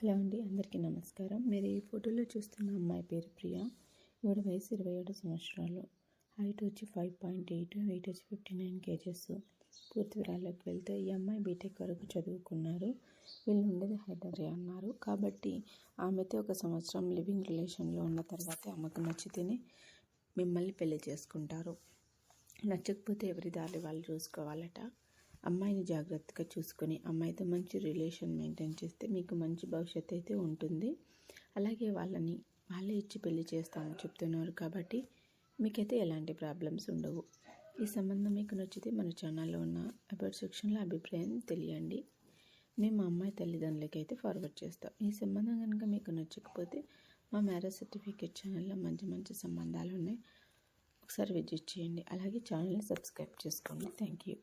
Hello అండి అందరికీ నమస్కారం. మీరు ఈ ఫోటోలో చూస్తున్న అమ్మాయి పేరు ప్రియా. ఈవిడ వయసు ఇరవై ఏడు సంవత్సరాలు. హైట్ వచ్చి ఫైవ్ పాయింట్ ఎయిట్ వెయిట్ వచ్చి ఫిఫ్టీ నైన్ కేజెస్. పూర్తి వివరాల్లోకి వెళ్తే ఈ అమ్మాయి బీటెక్ వరకు చదువుకున్నారు. వీళ్ళు ఉండేది హైదరాబాద్ అన్నారు. కాబట్టి ఆమెతో ఒక సంవత్సరం లివింగ్ రిలేషన్లో ఉన్న తర్వాత ఆమెకు నచ్చితేనే మిమ్మల్ని పెళ్ళి చేసుకుంటారు. నచ్చకపోతే ఎవరి దారి వాళ్ళు చూసుకోవాలట. అమ్మాయిని జాగ్రత్తగా చూసుకొని అమ్మాయితో మంచి రిలేషన్ మెయింటైన్ చేస్తే మీకు మంచి భవిష్యత్తు అయితే ఉంటుంది. అలాగే వాళ్ళని వాళ్ళే ఇచ్చి పెళ్ళి చేస్తామని చెప్తున్నారు కాబట్టి మీకైతే ఎలాంటి ప్రాబ్లమ్స్ ఉండవు. ఈ సంబంధం మీకు నచ్చితే మన ఛానల్లో ఉన్న అబౌట్ సెక్షన్లో అభిప్రాయం తెలియండి. మేము మా అమ్మాయి తల్లిదండ్రులకి అయితే ఫార్వర్డ్ చేస్తాం. ఈ సంబంధం కనుక మీకు నచ్చకపోతే మా మ్యారేజ్ సర్టిఫికేట్ ఛానల్లో మంచి మంచి సంబంధాలు ఉన్నాయి. ఒకసారి విజిట్ చేయండి. అలాగే ఛానల్ని సబ్స్క్రైబ్ చేసుకోండి. Thank you